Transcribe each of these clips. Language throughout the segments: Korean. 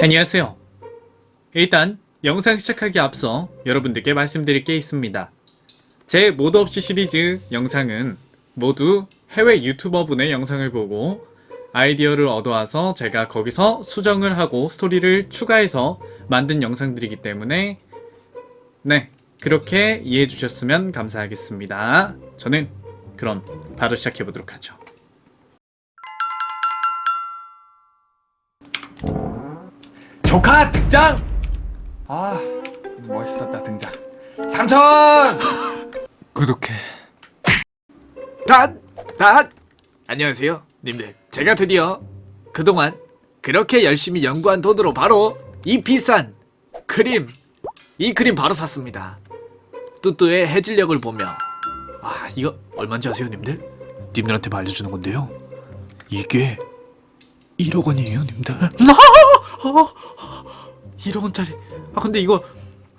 안녕하세요. 일단 영상 시작하기 앞서 여러분들께 말씀드릴 게 있습니다. 제 모드 없이 시리즈 영상은 모두 해외 유튜버 분의 영상을 보고 아이디어를 얻어와서 제가 거기서 수정을 하고 스토리를 추가해서 만든 영상들이기 때문에 네 그렇게 이해해 주셨으면 감사하겠습니다. 저는 그럼 바로 시작해 보도록 하죠. 조카 등장! 아 멋있었다 등장 삼촌! 구독해. 단! 단! 안녕하세요, 님들. 제가 드디어 그동안 그렇게 열심히 연구한 돈으로 바로 이 비싼 크림, 이 크림 바로 샀습니다. 뚜뚜의 해질녘을 보며 아, 이거 얼마인지 아세요, 님들? 님들한테 알려주는 건데요. 이게 1억 원이에요, 님들. 아! 아! 1억 원짜리. 아, 근데 이거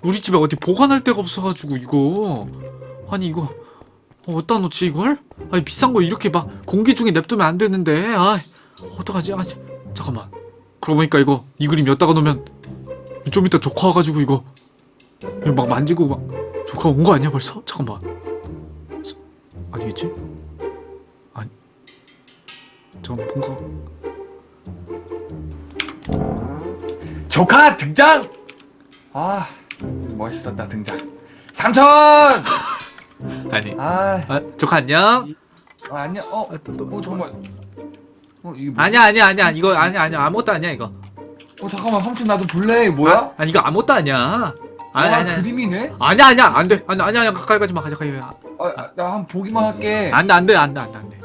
우리 집에 어디 보관할 데가 없어가지고 이거 아니 이거 어, 어디다 놓지 이걸? 아니 비싼 거 이렇게 막 공기 중에 냅두면 안 되는데 아 어떡하지? 아 잠깐만 그러고 보니까 이거 이 그림 엿다가 놓으면 좀 이따 조카 와가지고 이거 막 만지고 막 조카 온 거 아니야 벌써? 잠깐만 아니겠지? 아니 잠깐 뭔가 조카 등장! 아 멋있었다 등장. 삼촌! 아니 아, 아 조카 안녕? 아 안녕. 어? 아, 또, 또, 어 정말 어 이게 뭐, 아니야 아니야 아니야. 이거 아니야 아니야. 아무것도 아니야 이거. 어 잠깐만. 삼촌 나도 볼래? 이거 뭐야? 아, 아니 이거 아무것도 아니야. 아니 와, 아니 아니 그림이네? 아니야 아니야. 안돼. 아니야 아니야. 가까이 가지 마. 가까이 가지 마 아, 나 한번 보기만 할게. 안돼 안돼 안돼 안돼 안돼.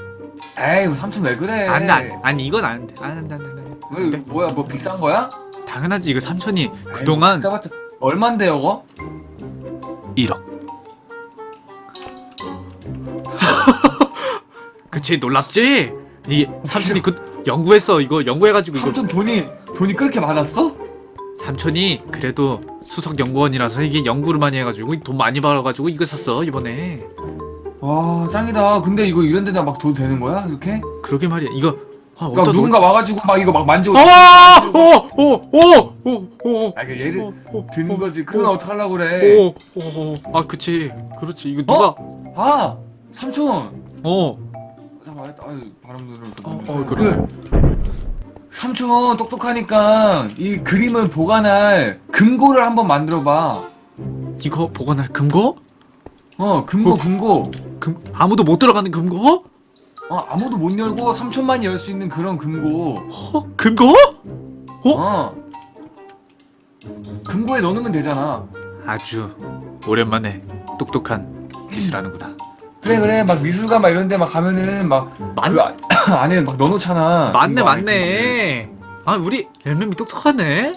에이 삼촌 왜 그래? 안돼 안돼. 아니 이건 안돼. 안돼 안돼 안돼. 왜 뭐야? 뭐 비싼 거야? 당연하지. 이거 삼촌이 그동안 비싸봤자 얼만데 이거? 1억. 그치 놀랍지? 이 삼촌이 그 연구했어 이거 연구해가지고 이거 삼촌 돈이 돈이 그렇게 많았어? 삼촌이 그래도 수석 연구원이라서 이게 연구를 많이 해가지고 돈 많이 벌어가지고 이거 샀어 이번에. 와 짱이다. 근데 이거 이런 데다 막 돈 되는 거야 이렇게? 그러게 말이야. 이거 아, 그러니까 누군가 와가지고 막 이거 막 만지고 어, 어어어어어어. 아 이거 얘를 어, 드는 어, 거지. 어, 그러면 어떡하려고 그래? 오, 오, 오, 아, 그치, 그렇지. 이거 누가, 아 삼촌. 어, 잠깐만 아유 바람 들어 어, 어, 그래. 삼촌 똑똑하니까 이 그림을 보관할 금고를 한번 만들어봐. 이거 보관할 금고? 어 금고 어. 금고. 금, 아무도 못 들어가는 금고? 어 아무도 못 열고 삼촌만 열 수 있는 그런 금고 어, 금고? 어? 어 금고에 넣어놓으면 되잖아 아주 오랜만에 똑똑한 짓을 하는구나. 그래 그래 막 미술관 막 이런 데 막 가면은 막 맞, 그 아- 안에 막 넣어놓잖아 맞네, 금고 안에 맞네. 아, 우리 렐mem이 똑똑하네.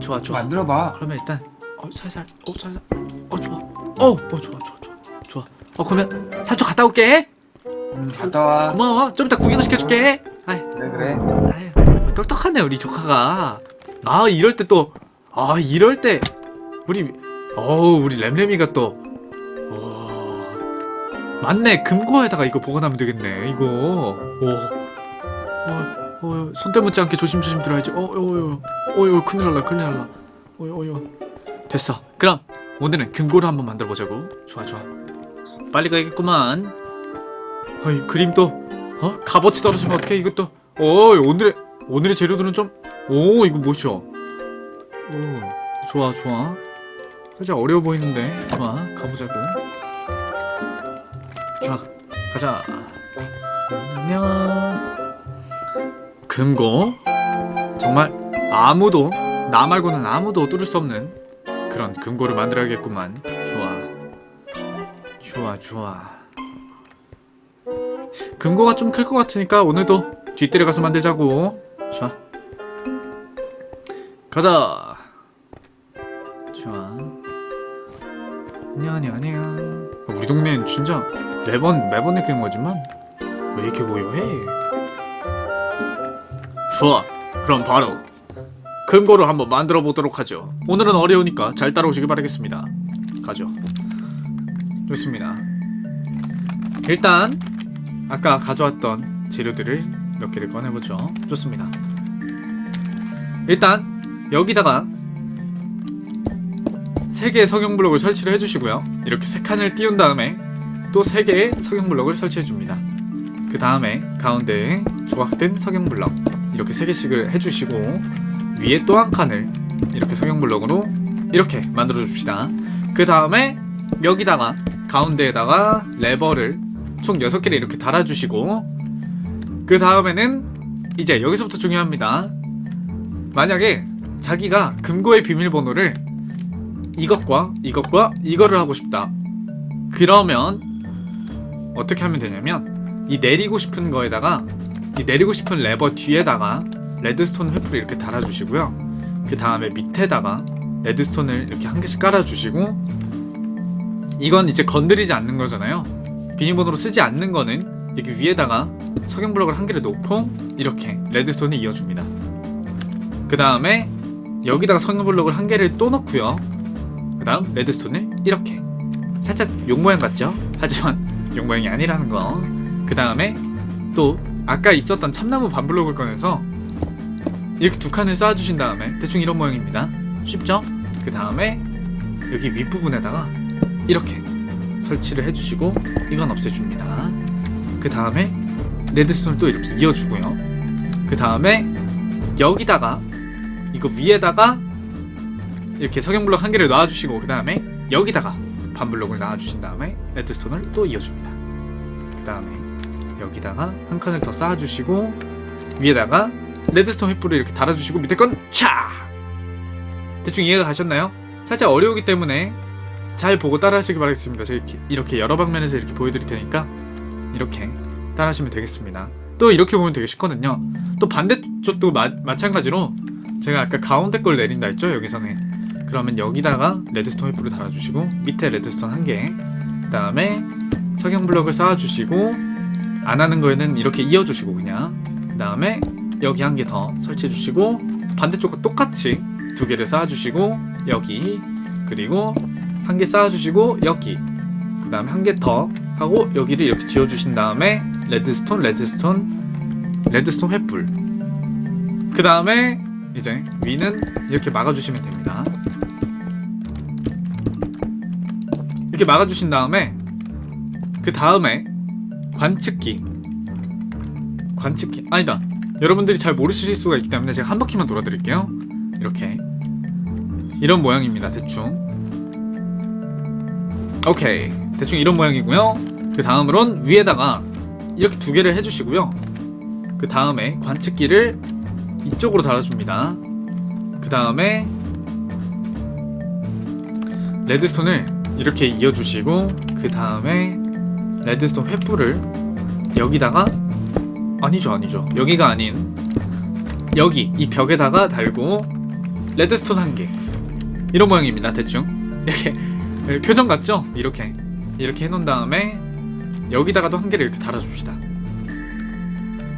좋아, 좀 좋아. 만들어봐 그러면 일단, 어, 살살, 어, 살살, 어, 좋아. 어, 어, 좋아, 좋아, 좋아, 좋아. 어, 그러면 삼촌 갔다 올게. 음, 갔다 와 고마워. 좀 이따 구경 시켜줄게. 아이. 그래 그래 아유, 똑똑하네 우리 조카가. 아 이럴 때 또, 아 이럴 때 우리, 어우 우리 램램이가 또, 어, 맞네 금고에다가 이거 보관하면 되겠네 이거. 오, 어, 어, 손 대묻지 않게 조심조심 들어야지. 어, 어, 어, 어, 어, 큰일 날라, 큰일 날라. 어, 어, 어, 됐어. 그럼 오늘은 금고를 한번 만들어 보자고. 좋아, 좋아. 빨리 가야겠구만. 어 이 그림도 어? 값어치 떨어지면 어떡해 이것도 어 오늘의 오늘의 재료들은 좀오 이거 뭐죠? 오 좋아 좋아. 살짝 어려워 보이는데 좋아 가보자고. 좋아 가자. 안녕. 금고. 정말 아무도 나 말고는 아무도 뚫을 수 없는 그런 금고를 만들어야겠구만. 좋아. 좋아 좋아 금고가 좀 클 것 같으니까 오늘도 뒷뜰에 가서 만들자고. 좋아. 가자. 좋아. 안녕 안녕 안녕. 우리 동네는 진짜 매번 매번 느끼는 거지만 왜 이렇게 고요해? 좋아. 그럼 바로 금고를 한번 만들어 보도록 하죠. 오늘은 어려우니까 잘 따라오시길 바라겠습니다. 가죠. 좋습니다. 일단 아까 가져왔던 재료들을 몇 개를 꺼내보죠. 좋습니다. 일단 여기다가 세 개의 석영 블록을 설치를 해주시고요. 이렇게 세 칸을 띄운 다음에 또세 개의 석영 블록을 설치해 줍니다. 그 다음에 가운데에 조각된 석영 블록 이렇게 세 개씩을 해주시고 위에 또 한 칸을 이렇게 석영 블록으로 이렇게 만들어 줍시다. 그 다음에 여기다가 가운데에다가 레버를 총 6개를 이렇게 달아주시고 그 다음에는 이제 여기서부터 중요합니다. 만약에 자기가 금고의 비밀번호를 이것과 이것과 이거를 하고 싶다. 그러면 어떻게 하면 되냐면 이 내리고 싶은 거에다가 이 내리고 싶은 레버 뒤에다가 레드스톤 횃불을 이렇게 달아주시고요. 그 다음에 밑에다가 레드스톤을 이렇게 한 개씩 깔아주시고 이건 이제 건드리지 않는 거잖아요. 비밀번호로 쓰지 않는 거는 여기 위에다가 석영 블록을 한 개를 놓고 이렇게 레드스톤을 이어줍니다. 그 다음에 여기다가 석영 블록을 한 개를 또 넣고요. 그 다음 레드스톤을 이렇게 살짝 용 모양 같죠? 하지만 용 모양이 아니라는 거. 그 다음에 또 아까 있었던 참나무 반블록을 꺼내서 이렇게 두 칸을 쌓아주신 다음에 대충 이런 모양입니다. 쉽죠? 그 다음에 여기 윗부분에다가 이렇게 설치를 해주시고 이건 없애줍니다. 그 다음에 레드스톤을 또 이렇게 이어주고요. 그 다음에 여기다가 이거 위에다가 이렇게 석영블록 한 개를 놔주시고 그 다음에 여기다가 반블록을 놔주신 다음에 레드스톤을 또 이어줍니다. 그 다음에 여기다가 한 칸을 더 쌓아주시고 위에다가 레드스톤 횃불을 이렇게 달아주시고 밑에 건 차! 대충 이해가 가셨나요? 살짝 어려우기 때문에 잘 보고 따라하시기 바라겠습니다. 제가 이렇게, 여러 방면에서 이렇게 보여드릴 테니까 이렇게 따라하시면 되겠습니다. 또 이렇게 보면 되게 쉽거든요. 또 반대쪽도 마, 마찬가지로 제가 아까 가운데 걸 내린다 했죠 여기서는 그러면 여기다가 레드스톤 횃불을 달아주시고 밑에 레드스톤 한 개, 그 다음에 석영 블럭을 쌓아주시고 안 하는 거에는 이렇게 이어주시고 그냥 그 다음에 여기 한 개 더 설치해주시고 반대쪽과 똑같이 두 개를 쌓아주시고 여기 그리고 한 개 쌓아주시고 여기 그 다음에 한 개 더 하고 여기를 이렇게 지어주신 다음에 레드스톤 레드스톤 레드스톤 횃불. 그 다음에 이제 위는 이렇게 막아주시면 됩니다. 이렇게 막아주신 다음에 그 다음에 관측기 관측기 아니다. 여러분들이 잘 모르실 수가 있기 때문에 제가 한 바퀴만 돌아드릴게요. 이렇게. 이런 모양입니다 대충 오케이. 대충 이런 모양이고요. 그 다음으론 위에다가 이렇게 두 개를 해주시고요. 그 다음에 관측기를 이쪽으로 달아줍니다. 그 다음에 레드스톤을 이렇게 이어주시고 그 다음에 레드스톤 횃불을 여기다가 아니죠 아니죠. 여기가 아닌 여기 이 벽에다가 달고 레드스톤 한 개. 이런 모양입니다 대충. 이렇게 네, 표정 같죠? 이렇게. 이렇게 해놓은 다음에 여기다가도 한 개를 이렇게 달아줍시다.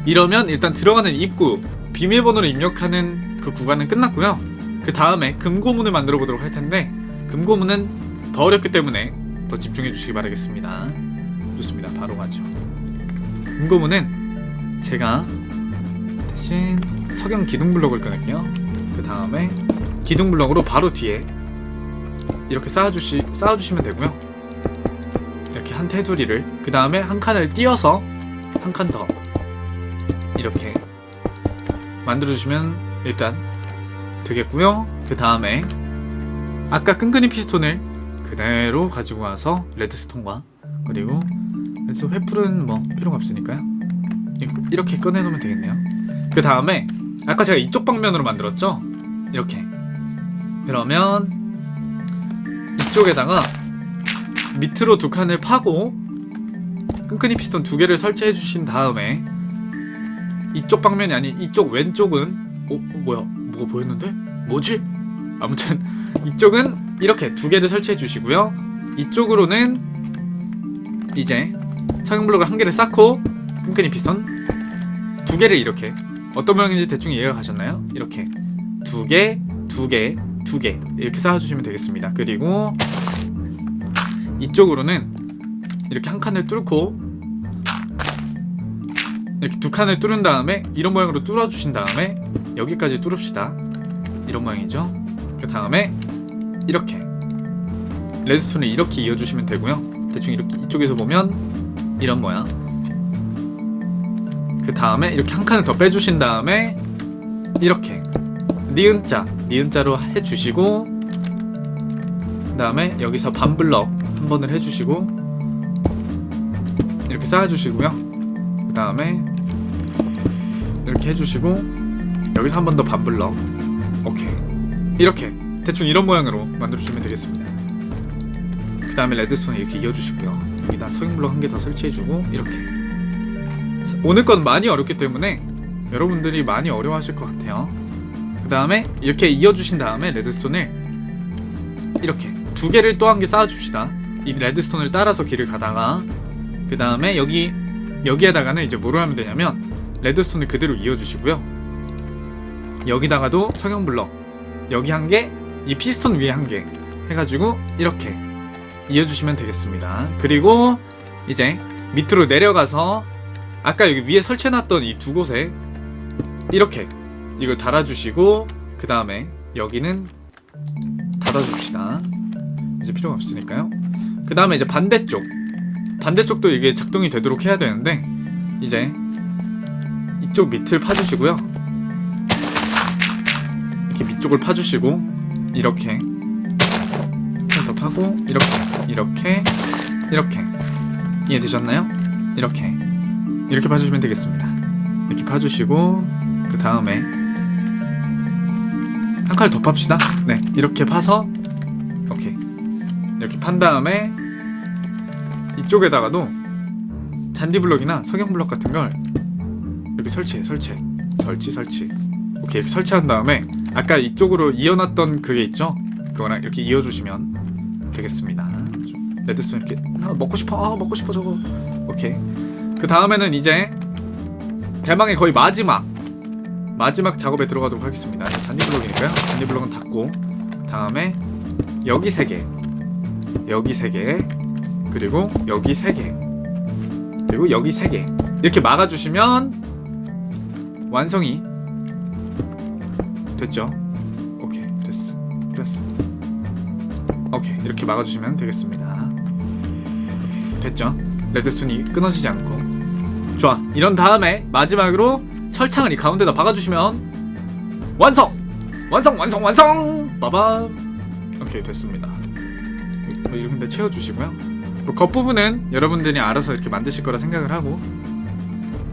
이러면 일단 들어가는 입구 비밀번호를 입력하는 그 구간은 끝났고요. 그 다음에 금고문을 만들어 보도록 할 텐데 금고문은 더 어렵기 때문에 더 집중해 주시기 바라겠습니다. 좋습니다. 바로 가죠. 금고문은 제가 대신 석영 기둥 블록을 꺼낼게요. 그 다음에 기둥 블록으로 바로 뒤에 이렇게 쌓아주시, 쌓아주시면 되고요. 이렇게 한 테두리를 그 다음에 한 칸을 띄어서 한 칸 더 이렇게 만들어주시면 일단 되겠고요. 그 다음에 아까 끈끈이 피스톤을 그대로 가지고 와서 레드스톤과 그리고 레드스톤 횃불은 뭐 필요가 없으니까요. 이- 이렇게 꺼내놓으면 되겠네요. 그 다음에 아까 제가 이쪽 방면으로 만들었죠? 이렇게. 그러면 이쪽에다가 밑으로 두 칸을 파고 끈끈이 피스톤 두 개를 설치해 주신 다음에 이쪽 방면이 아닌 이쪽 왼쪽은 어, 어, 뭐야? 뭐가 보였는데? 뭐지? 아무튼 이쪽은 이렇게 두 개를 설치해 주시고요. 이쪽으로는 이제 석영 블록을 한 개를 쌓고 끈끈이 피스톤 두 개를 이렇게 어떤 모양인지 대충 이해가 가셨나요? 이렇게 두 개, 두 개, 두 개 이렇게 쌓아주시면 되겠습니다. 그리고 이쪽으로는 이렇게 한 칸을 뚫고 이렇게 두 칸을 뚫은 다음에 이런 모양으로 뚫어주신 다음에 여기까지 뚫읍시다. 이런 모양이죠. 그 다음에 이렇게 레드스톤을 이렇게 이어주시면 되고요. 대충 이렇게 이쪽에서 보면 이런 모양. 그 다음에 이렇게 한 칸을 더 빼주신 다음에 이렇게 니은자 니은자로 해주시고 그 다음에 여기서 반블럭 한 번을 해주시고 이렇게 쌓아주시고요. 그 다음에 이렇게 해주시고 여기서 한 번 더 반블럭. 오케이. 이렇게 대충 이런 모양으로 만들어주시면 되겠습니다. 그 다음에 레드스톤 이렇게 이어주시고요. 여기다 석영블럭 한 개 더 설치해주고 이렇게. 오늘 건 많이 어렵기 때문에 여러분들이 많이 어려워하실 것 같아요. 그 다음에 이렇게 이어주신 다음에 레드스톤을 이렇게 두 개를 또 한 개 쌓아줍시다 이 레드스톤을 따라서 길을 가다가 그 다음에 여기 여기에다가는 이제 뭐로 하면 되냐면 레드스톤을 그대로 이어주시고요 여기다가도 성형블럭 여기 한 개, 이 피스톤 위에 한 개 해가지고 이렇게 이어주시면 되겠습니다. 그리고 이제 밑으로 내려가서 아까 여기 위에 설치해놨던 이 두 곳에 이렇게 이걸 달아주시고 그 다음에 여기는 닫아줍시다. 이제 필요가 없으니까요. 그 다음에 이제 반대쪽 반대쪽도 이게 작동이 되도록 해야 되는데 이제 이쪽 밑을 파주시고요. 이렇게 밑쪽을 파주시고 이렇게 더 파고 이렇게 이렇게 이렇게 이해되셨나요? 이렇게 이렇게 파주시면 되겠습니다. 이렇게 파주시고 그 다음에 더 팝시다. 네 이렇게 파서 오케이 이렇게 판 다음에 이쪽에다가도 잔디 블럭이나 석영 블럭 같은 걸 이렇게 설치해 설치해 설치 설치 오케이 이렇게 설치한 다음에 아까 이쪽으로 이어놨던 그게 있죠? 그거랑 이렇게 이어주시면 되겠습니다. 좀 레드스톤 이렇게 아, 먹고 싶어, 아, 먹고 싶어 저거. 오케이. 그 다음에는 이제 대망의 거의 마지막 마지막 작업에 들어가도록 하겠습니다. 잔디 블록이니까요. 잔디 블록은 닫고 다음에 여기 세 개, 여기 세 개, 그리고 여기 세 개, 그리고 여기 세 개. 이렇게 막아주시면 완성이 됐죠? 오케이 됐어 됐어 오케이 이렇게 막아주시면 되겠습니다 오케이 됐죠? 레드스톤이 끊어지지 않고 좋아 이런 다음에 마지막으로 철창을 이 가운데다 박아주시면 완성! 완성 완성 완성! 빠밤 오케이 됐습니다 뭐 이런 데 채워주시고요 뭐 겉부분은 여러분들이 알아서 이렇게 만드실 거라 생각을 하고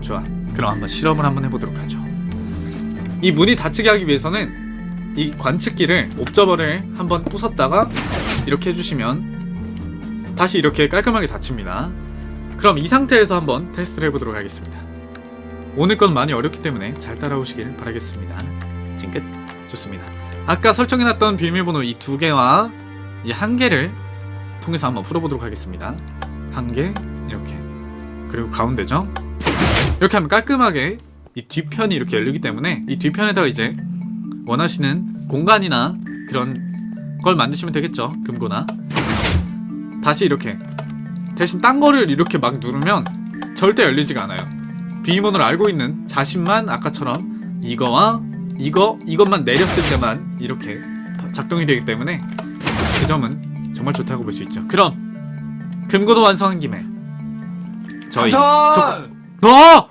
좋아 그럼 한번 실험을 한번 해보도록 하죠 이 문이 닫히게 하기 위해서는 이 관측기를 옵저버를 한번 부쉈다가 이렇게 해주시면 다시 이렇게 깔끔하게 닫힙니다. 그럼 이 상태에서 한번 테스트를 해보도록 하겠습니다. 오늘 건 많이 어렵기 때문에 잘 따라오시길 바라겠습니다. 찡긋 좋습니다. 아까 설정해놨던 비밀번호 이 두 개와 이 한 개를 통해서 한번 풀어보도록 하겠습니다. 한 개 이렇게 그리고 가운데죠. 이렇게 하면 깔끔하게 이 뒤편이 이렇게 열리기 때문에 이 뒤편에다가 이제 원하시는 공간이나 그런 걸 만드시면 되겠죠 금고나 다시 이렇게 대신 딴 거를 이렇게 막 누르면 절대 열리지가 않아요 비밀번호를 알고 있는 자신만 아까처럼 이거와 이거 이것만 내렸을 때만 이렇게 작동이 되기 때문에 그 점은 정말 좋다고 볼 수 있죠 그럼 금고도 완성한 김에 저희 삼천! 너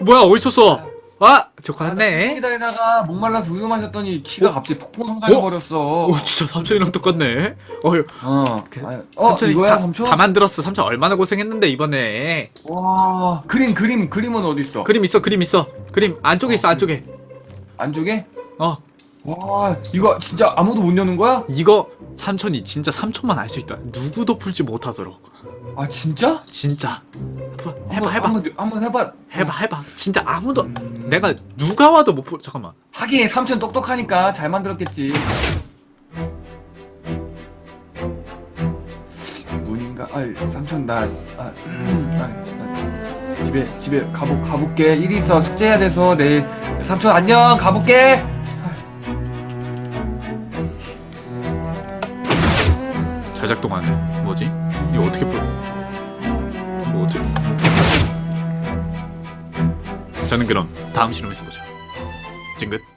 뭐야 어디 있었어? 아 조카네. 여기다가 목말라서 우유 마셨더니 키가 갑자기 폭풍 성장해 버렸어. 오 진짜 삼촌이랑 똑같네. 어휴 어. 그, 아니, 어 삼촌이 이거야 다, 삼촌? 다 만들었어. 삼촌 얼마나 고생했는데 이번에. 와 그림 그림 그림은 어디 있어? 그림 있어 그림 있어. 그림 안쪽에 있어 안쪽에. 안쪽에? 어 와 이거 진짜 아무도 못 여는 거야? 이거 삼촌이 진짜 삼촌만 알 수 있다. 누구도 풀지 못하도록. 아 진짜? 진짜. 해봐 해봐 한번, 한번 해봐. 해봐 해봐. 진짜 아무도 음, 내가 누가 와도 못 풀. 잠깐만. 하긴 삼촌 똑똑하니까 잘 만들었겠지. 문인가? 아 삼촌 나, 아, 음, 아, 나 집에 집에 가보 가볼게. 일이 있어 숙제해야 돼서 내일 삼촌 안녕 가볼게. 잘 작동하네. 그럼 다음 실험에서 보죠. 찡긋.